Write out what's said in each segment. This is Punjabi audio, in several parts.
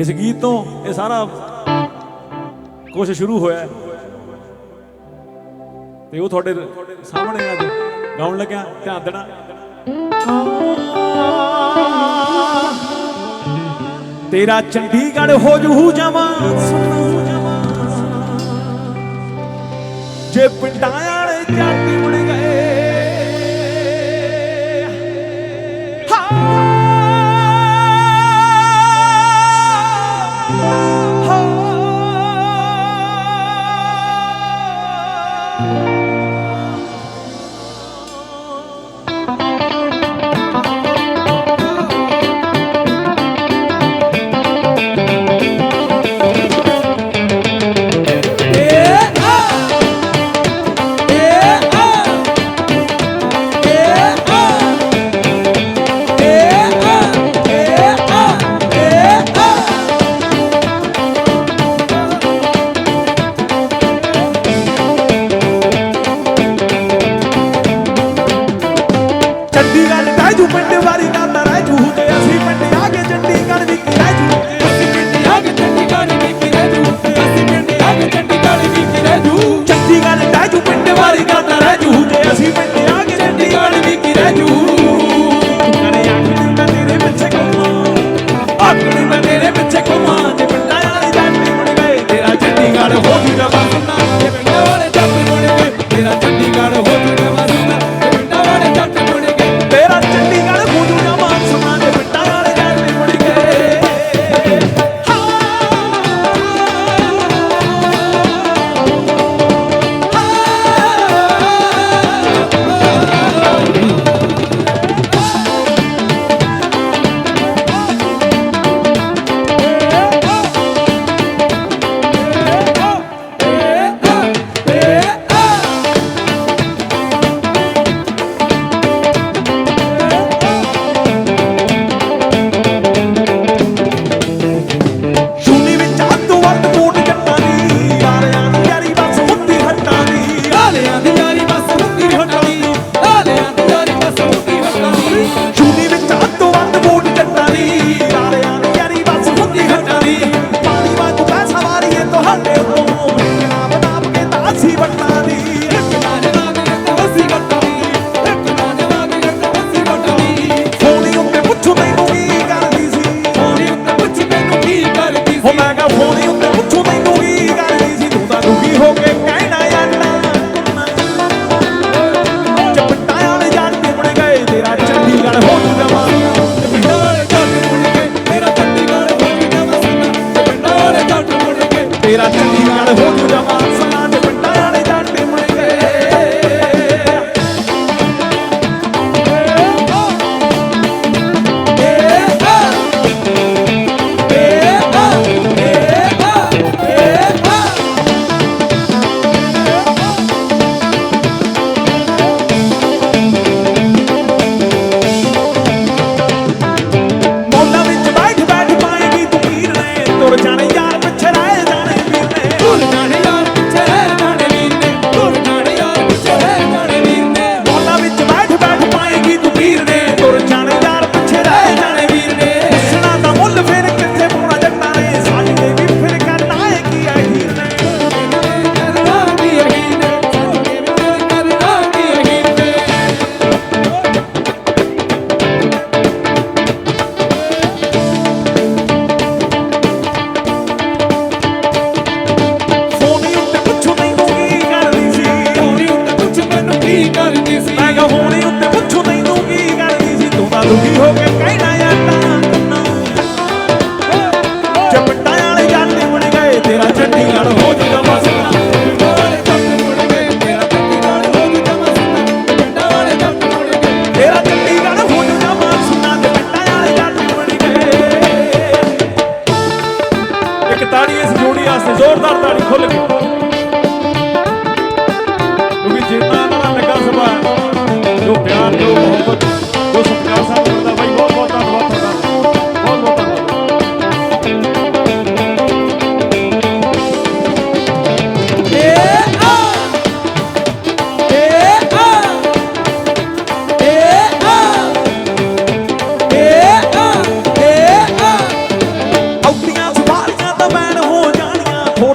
ਇਸ ਗੀਤ ਤੋਂ ਇਹ ਸਾਰਾ ਕੁਝ ਸ਼ੁਰੂ ਹੋਇਆ ਤੇ ਉਹ ਤੁਹਾਡੇ ਸਾਹਮਣੇ ਅੱਜ ਗਾਉਣ ਲੱਗਿਆ, ਧਿਆਨ ਦੇਣਾ। ਤੇਰਾ ਚੰਡੀਗੜ੍ਹ ਹੋ ਜੂ ਜਮਾ ਜੇ ਪਿੰਡਾਂ ਵਾਲੇ ਜੱਟ Música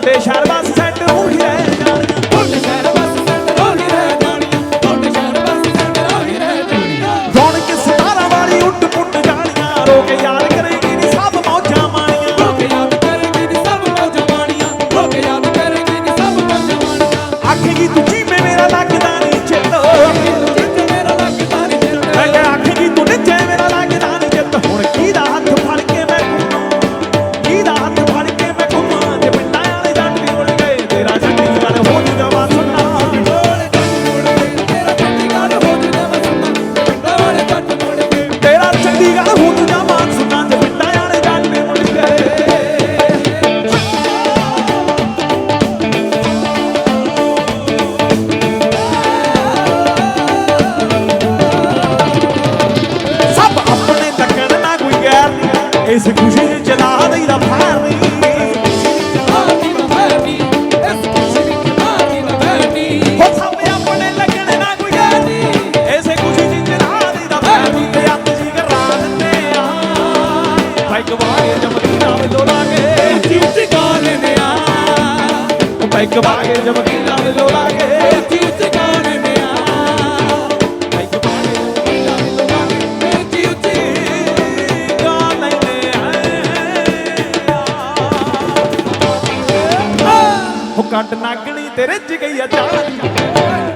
ਤੁਹਾਡੇ ਸ਼ਹਿਰ ਬੱਸ ਸੈਂਟਰ ਉਹੀ ਕੇ ਸਤਾਰਾਂ ਯਾਰ ਇੱਕ ਬਾਗੇ ਜਮਕੀਲਾ ਮਿਲੋਲਾਗੇ ਚੀਤ ਗਾਣੇ ਉਹ ਕੱਟ ਨਾਗਣੀ ਤੇਰੇ ਚ ਗਈ ਆ ਜਾਨ